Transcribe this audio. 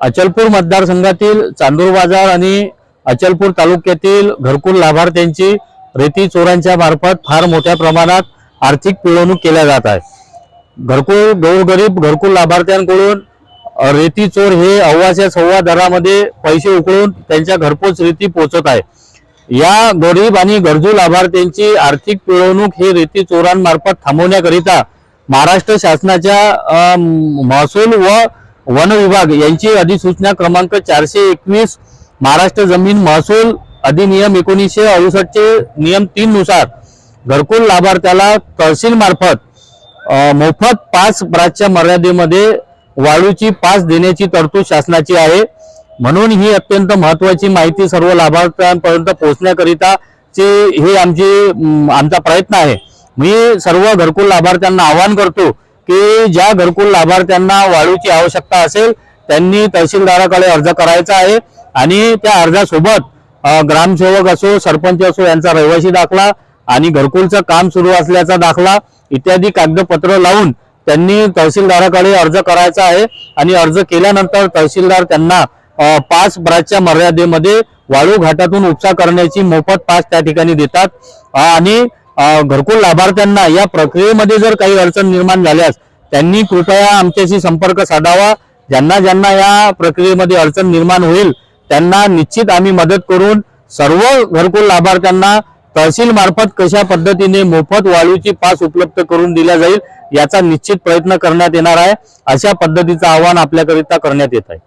अचलपूर मतदारसंघातील चांदूर बाजार आणि अचलपूर तालुक्यातील घरकुल लाभार्थ्यांची रेती चोरांच्या मार्फत फार मोठ्या प्रमाणात आर्थिक पिळवणूक केल्या जात आहे. घरकुल गरीब घरकुल लाभार्थ्यांकडून रेती चोर हे अव्वाच्या सव्वा दरामध्ये पैसे उकळून त्यांच्या घरपोच रेती पोहोचत आहे. या गरीब आणि गरजू लाभार्थ्यांची आर्थिक पिळवणूक हे रेती चोरांमार्फत थांबवण्याकरिता महाराष्ट्र शासनाच्या महसूल व वन विभाग यांची अधिसूचना क्रमांक चारशे एकवीस महाराष्ट्र जमीन महसूल अधिनियम एकोणीसशे अडुसष्टचे नियम तीन नुसार घरकुल लाभार्थ्याला तहसील मार्फत मोफत पाच ब्राच्या मर्यादेमध्ये वाळूची पास देण्याची तरतूद शासनाची आहे. म्हणून ही अत्यंत महत्वाची माहिती सर्व लाभार्थ्यांपर्यंत पोहोचण्याकरिता चे हे आमचे आमचा प्रयत्न आहे. मी सर्व घरकुल लाभार्थ्यांना आवाहन करतो की ज्या घरकुल लाभार्थ्यांना वाळूची आवश्यकता असेल त्यांनी तहसीलदाराकडे अर्ज करायचा आहे आणि त्या अर्जासोबत ग्रामसेवक असो सरपंच असो यांचा रहिवासी दाखला आणि घरकुलचं काम सुरू असल्याचा दाखला इत्यादी कागदपत्र लावून त्यांनी तहसीलदाराकडे अर्ज करायचा आहे आणि अर्ज केल्यानंतर तहसीलदार त्यांना पाच ब्राचच्या मर्यादेमध्ये वाळू घाटातून उपसा करण्याची मोफत पास त्या ठिकाणी देतात. आणि घरकुल लाभार्थ्यांना या प्रक्रियेमध्ये जर काही अडचण निर्माण झाल्यास त्यांनी कृपया आमच्याशी संपर्क साधावा. ज्यांना ज्यांना या प्रक्रियेमध्ये अडचण निर्माण होईल त्यांना निश्चित आम्ही मदत करून सर्व घरकुल लाभार्थ्यांना तहसील मार्फत कशा पद्धतीने मोफत वाळूची पास उपलब्ध करून दिला जाईल याचा निश्चित प्रयत्न करण्यात येणार आहे. अशा पद्धतीचं आवाहन आपल्याकरिता करण्यात येत आहे.